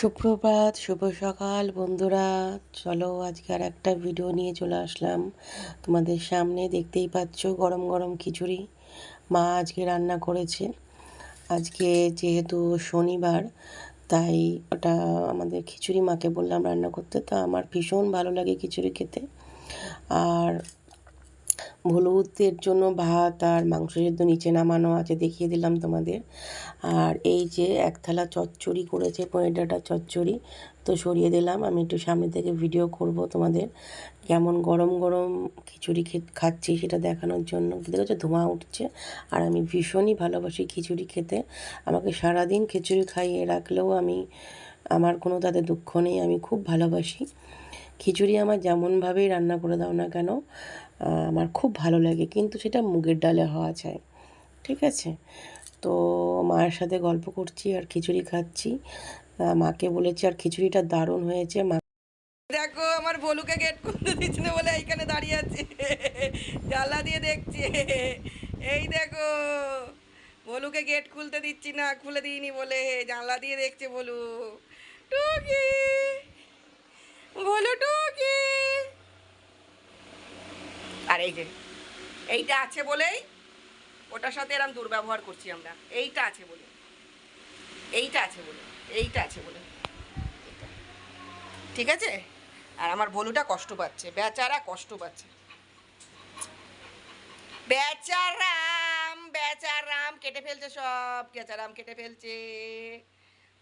সুপ্রভাত, শুভ সকাল বন্ধুরা। চলো আজকে আর একটা ভিডিও নিয়ে চলে আসলাম। তোমাদের সামনে দেখতেই পাচ্ছ গরম গরম খিচুড়ি। মা আজকে রান্না করেছে। আজকে যেহেতু শনিবার, তাই ওটা আমাদের খিচুড়ি মাকে বললাম রান্না করতে। তা আমার ভীষণ ভালো লাগে খিচুড়ি খেতে। আর হলুদের জন্য ভাত আর মাংস সেদ্ধ নিচে নামানো আছে, দেখিয়ে দিলাম তোমাদের। আর এই যে এক থালা চচ্চড়ি করেছে পনির ডাটা চচ্চড়ি, তো সরিয়ে দিলাম। আমি একটু সামনে থেকে ভিডিও করব তোমাদের, কেমন গরম গরম খিচুড়ি খাচ্ছি সেটা দেখানোর জন্য। দেখেছ ধোঁয়া উঠছে। আর আমি ভীষণই ভালোবাসি খিচুড়ি খেতে। আমাকে সারাদিন খিচুড়ি খাইয়ে রাখলেও আমি, আমার কোনো তাতে দুঃখ নেই। আমি খুব ভালোবাসি। খিচুড়ি আমার যেমনভাবেই রান্না করে দাও না কেন আমার খুব ভালো লাগে। কিন্তু সেটা মুগের ডালে হওয়া চাই, ঠিক আছে? তো মায়ের সাথে গল্প করছি আর খিচুড়ি খাচ্ছি। মাকে বলেছি, আর খিচুড়িটা দারুণ হয়েছে। মা দেখো, আমার ভলুকে গেট খুলতে দিচ্ছে না বলে এইখানে দাঁড়িয়ে আছে। জানলা দিয়ে দেখছে। এই দেখো ভলুকে গেট খুলতে দিচ্ছি না, খুলে দিইনি বলে। জানলা দিয়ে দেখছে বলু। টুকি। ভলু টুকি। আর এই যে, এইটা আছে বলেই ওটার সাথে এরম দুর্ব্যবহার করছি আমরা। এইটা আছে বলে। এইটা আছে বলে। এইটা আছে বলে। ঠিক আছে? আর আমার ভলুটা কষ্ট পাচ্ছে, বেচারা কষ্ট পাচ্ছে। বেচারাম বেচারাম, কেটে ফেলছে সব, বেচারাম কেটে ফেলছে।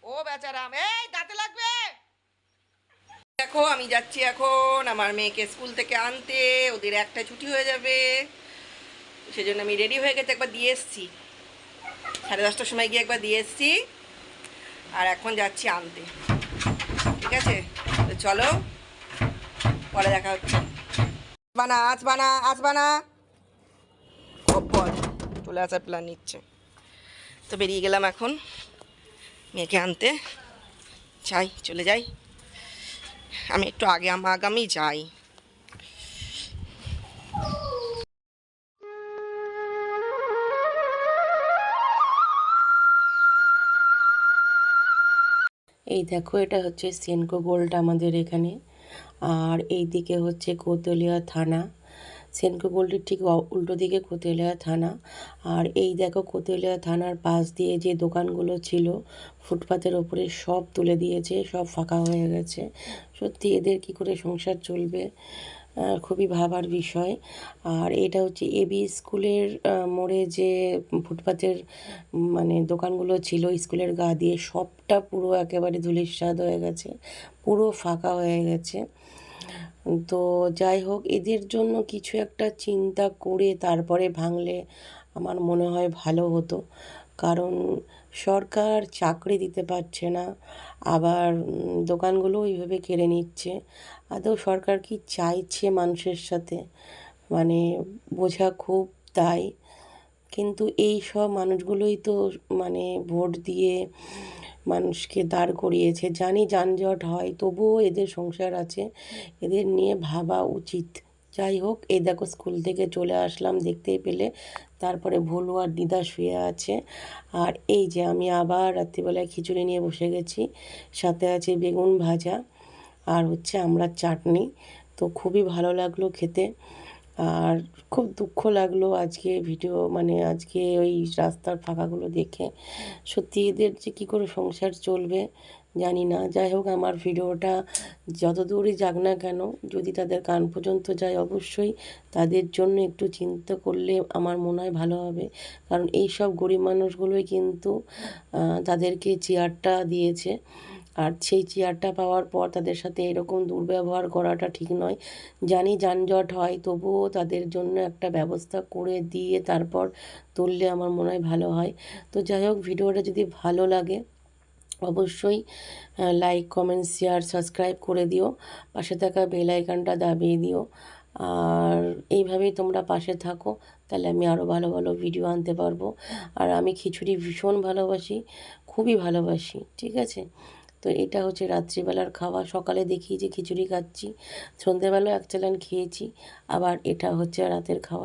ও বেচারাম, এই দাঁতে লাগবে! দেখো, আমি যাচ্ছি এখন আমার মেয়েকে স্কুল থেকে আনতে। ওদের একটা ছুটি হয়ে যাবে। সেজন্য আমি রেডি হয়ে গেছে, একবার দিয়ে এসছি। সাড়ে দশটার সময় গিয়ে একবার দিয়ে এসছি। আর এখন যাচ্ছি আনতে। ঠিক আছে? তো চলো, পরে দেখা হচ্ছে। বানা, আজ বানা আজ বানা। খবর চলে আসার প্ল্যান নিচ্ছে। তো বেরিয়ে গেলাম এখন মেয়েকে আনতে। যাই, চলে যাই। আমি একটু আগে আগামী যাই। এই দেখো, এটা হচ্ছে সেনকো গোল্ড আমাদের এখানে। আর এই দিকে হচ্ছে কোতলিয়া থানা। সেনকো গোল্ডের ঠিক উল্টো দিকে কোতেলিয়া থানা। আর এই দেখো কোতেলিয়া থানার পাশ দিয়ে যে দোকানগুলো ছিল, ফুটপাতের ওপরে সব তুলে দিয়েছে, সব ফাঁকা হয়ে গেছে। সত্যি এদের কি করে সংসার চলবে? খুবই ভাবার বিষয়। আর এটা হচ্ছে এবি স্কুলের মোড়ে যে ফুটপাতের মানে দোকানগুলো ছিল, স্কুলের গা দিয়ে সবটা পুরো একেবারে ধুলিস্বাদ হয়ে গেছে, পুরো ফাঁকা হয়ে গেছে। তো যাই হোক, এদের জন্য কিছু একটা চিন্তা করে তারপরে ভাঙলে আমার মনে হয় ভালো হতো। কারণ সরকার চাকরি দিতে পারছে না, আবার দোকানগুলো ওইভাবে কেড়ে নিচ্ছে। আদৌ সরকার কি চাইছে মানুষের সাথে? মানে বোঝা খুব তাই। কিন্তু এই সব মানুষগুলোই তো মানে ভোট দিয়ে মানুষকে দাঁড় করিয়েছে। জানি যানজট হয়, তবুও এদের সংসার আছে। এদের নিয়ে ভাবা উচিত। যাই হোক, এই দেখো স্কুল থেকে চলে আসলাম দেখতেই পেলে। তারপরে ভুলু আর দিদা শুয়ে আছে। আর এই যে আমি আবার রাত্রিবেলায় খিচুড়ি নিয়ে বসে গেছি। সাথে আছে বেগুন ভাজা আর হচ্ছে আমরা চাটনি। তো খুবই ভালো লাগল খেতে। আর খুব দুঃখ লাগল আজকে ভিডিও মানে আজকে ওই রাস্তার ফাঁকাগুলো দেখে। সত্যি এদের যে কী করে সংসার চলবে জানি না। যাই হোক, আমার ভিডিওটা যত দূরই যাক না কেন, যদি তাদের কান পর্যন্ত যায় অবশ্যই তাদের জন্য একটু চিন্তা করলে আমার মনে হয় ভালো হবে। কারণ এই সব গরিব মানুষগুলোই কিন্তু তাদেরকে চেয়ারটা দিয়েছে। আর সেই চেয়ারটা পাওয়ার পর তাদের সাথে এরকম দুর্ব্যবহার করাটা ঠিক নয়। জানি যানজট হয়, তবুও তাদের জন্য একটা ব্যবস্থা করে দিয়ে তারপর তুললে আমার মনে হয় ভালো হয়। তো যাই হোক, ভিডিওটা যদি ভালো লাগে, অবশ্যই লাইক কমেন্ট শেয়ার সাবস্ক্রাইব করে দিও। পাশে থাকা বেল আইকনটা দাবিয়ে দিও। আর এইভাবেই তোমরা পাশে থাকো, তাহলে আমি আরও ভালো ভালো ভিডিও আনতে পারব। আর আমি খিচুড়ি ভীষণ ভালোবাসি, খুবই ভালোবাসি, ঠিক আছে? তো এটা হচ্ছে রাত্রিবেলার খাওয়া। সকালে দেখি যে খিচুড়ি খাচ্ছি, সন্ধেবেলাও এক চালান খেয়েছি, আবার এটা হচ্ছে রাতের খাওয়া।